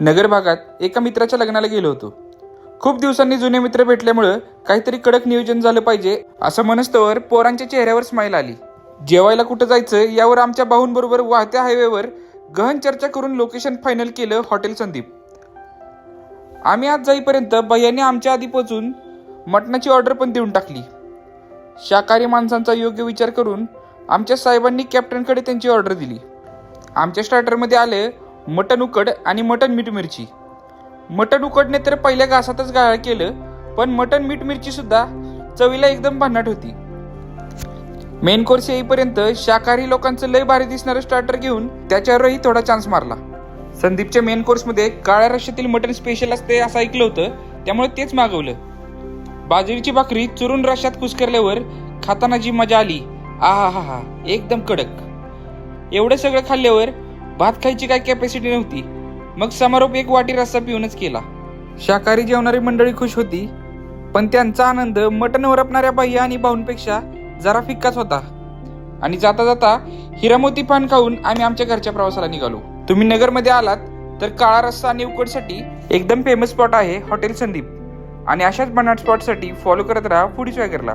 नगर भागात एका मित्राच्या लग्नाला गेलो होतो. खूप दिवसांनी जुने मित्र भेटल्यामुळं काहीतरी कडक नियोजन झालं पाहिजे असं मनस्तवर पोरांच्या चेहऱ्यावर स्माईल आली. जेवायला कुठं जायचं यावर आमच्या भाऊंबरोबर वाहत्या हायवेवर गहन चर्चा करून लोकेशन फायनल केलं हॉटेल संदीप. आम्ही आज जाईपर्यंत भैयाने आमच्या आधी पोचून मटणाची ऑर्डर पण देऊन टाकली. शाकाहारी माणसांचा योग्य विचार करून आमच्या साहेबांनी कॅप्टनकडे त्यांची ऑर्डर दिली. आमच्या स्टार्टरमध्ये आले मटन उकड आणि मटन मीठ मिरची. मटन उकडने तर पहिल्या घासातच गाळ केलं पण मटन मीठ मिरची सुद्धा चवीला एकदम भन्नाट होती. मेन कोर्स येईपर्यंत शाकाहारी लोकांचं लय भारी दिसणारं स्टार्टर घेऊन त्याच्यावरही थोडा चान्स मारला. संदीपच्या मेन कोर्समध्ये काळ्या रश्यातील मटण स्पेशल असते असं ऐकलं होतं त्यामुळे तेच मागवलं. बाजरीची भाकरी चुरून रश्यात कुसकरल्यावर खाताना जी मजा आली आहा हा हा एकदम कडक. एवढं सगळं खाल्ल्यावर भात खायची काय कॅपॅसिटी नव्हती. मग समारोप एक वाटी रस्सा पिऊनच केला. शाकाहारी जेवणारी मंडळी खुश होती. पण त्यांचा आनंद मटण वरपणाऱ्या बाह्या आणि भाऊंपेक्षा जरा फिक्काच होता. आणि जाता जाता हिरामोती पान खाऊन आम्ही आमच्या घरच्या प्रवासाला निघालो. तुम्ही नगरमध्ये आलात तर काळा रस्सा आणि उकडसाठी एकदम फेमस स्पॉट आहे हॉटेल संदीप. आणि अशाच बनाट स्पॉटसाठी फॉलो करत राहा फूड स्वॅगरला